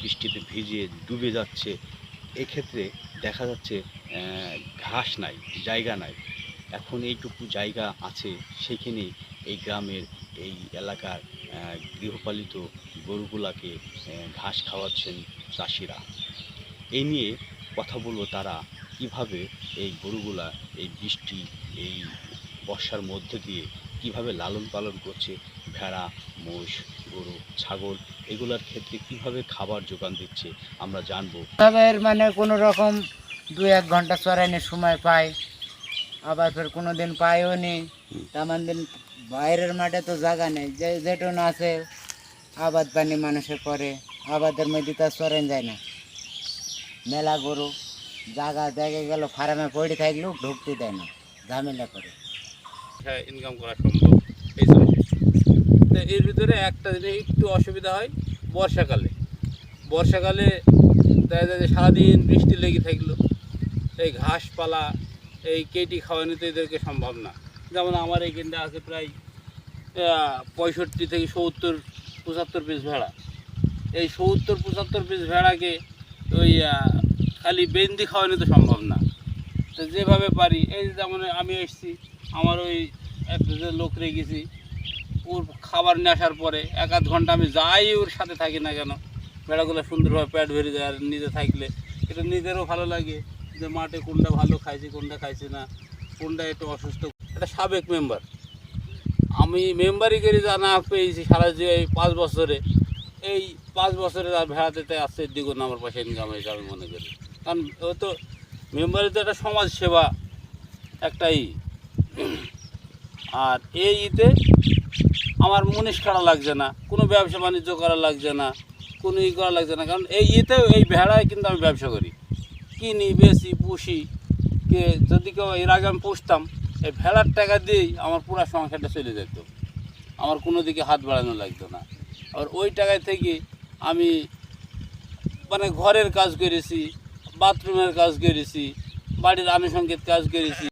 বৃষ্টিতে ভিজে ডুবে যাচ্ছে। এক্ষেত্রে দেখা যাচ্ছে ঘাস নাই, জায়গা নাই। এখন এইটুকু জায়গা আছে, সেখানে এই গ্রামের এই এলাকার গৃহপালিত গরুগুলাকে ঘাস খাওয়াচ্ছেন চাষিরা। এই নিয়ে কথা বলব তারা, কীভাবে এই গরুগুলা, এই বৃষ্টি, এই বর্ষার মধ্যে দিয়ে কীভাবে লালন পালন করছে ভেড়া, মোষ গরু ছাগল এগুলোর ক্ষেত্রে কীভাবে খাবার যোগান দিচ্ছে আমরা জানব। তাদের মানে কোনো রকম দু এক ঘণ্টা চড়ানোর সময় পায় আবার ফের কোনো দিন পায়ও নি। তেমন দিন বাইরের মাঠে তো জায়গা নেই যে যেটুন আছে আবাদ পানি মানুষে করে আবাদের মধ্যে তো আর চড়ান যায় না। মেলা গরু জায়গা দেখে গেল ফার্মে পড়ে থাকলেও ঢুকতে দেয় না ঝামেলা করে। হ্যাঁ ইনকাম করা সম্ভব। এই জন্য তো এর ভিতরে একটা জিনিস একটু অসুবিধা হয় বর্ষাকালে। বর্ষাকালে দেখা যায় যে সারাদিন বৃষ্টি লেগে থাকল। এই ঘাসপালা, এই কেটি খাওয়ানো তো এদেরকে সম্ভব না। যেমন আমার এইখানটা আছে প্রায় পঁয়ষট্টি থেকে সত্তর, পঁচাত্তর পিস ভেড়া। এই সত্তর, পঁচাত্তর পিস ভেড়াকে ওই খালি বেন্দি খাওয়ানো তো সম্ভব না। তো যেভাবে পারি, এই যেমন আমি এসেছি, আমার ওই একটা লোক রেখেছি ওর খাবার নিয়ে আসার পরে এক আধ ঘণ্টা আমি যাই ওর সাথে থাকি না কেন? বেড়াগুলো সুন্দরভাবে পেট ভরে যায় আর নিজে থাকলে। এটা নিজেরও ভালো লাগে যে মাঠে কোনটা ভালো খাইছে, কোনটা খাইছে না, কোনটা একটু অসুস্থ। এটা সাবেক মেম্বার। আমি মেম্বারই করে জানা পেয়েছি সারা যে এই পাঁচ বছরে, এই পাঁচ বছরে আর ভেড়াতে আসছে দ্বিগুণ আমার পয়সা ইনকাম হয়েছে আমি মনে করি। কারণ ও তো মেম্বারের তো একটা সমাজ সেবা একটাই। আর এই ইতে আমার মুনিশ খাড়া লাগছে না, কোনো ব্যবসা বাণিজ্য করা লাগছে না, কোনো ই করা লাগছে না, কারণ এই ইতে এই ভেড়ায় কিন্তু আমি ব্যবসা করি। কিনি বেশি পুষি, কে যদি কেউ এর আগে আমি পুষতাম, এই ভেড়ার টাকা দিয়েই আমার পুরো সংসারটা চলে যেত। আমার কোনো দিকে হাত বাড়ানো লাগতো না। আর ওই টাকায় থেকে আমি মানে ঘরের কাজ করেছি, বাথরুমের কাজ করেছি, বাড়ির আনুষঙ্গিক কাজ করেছি।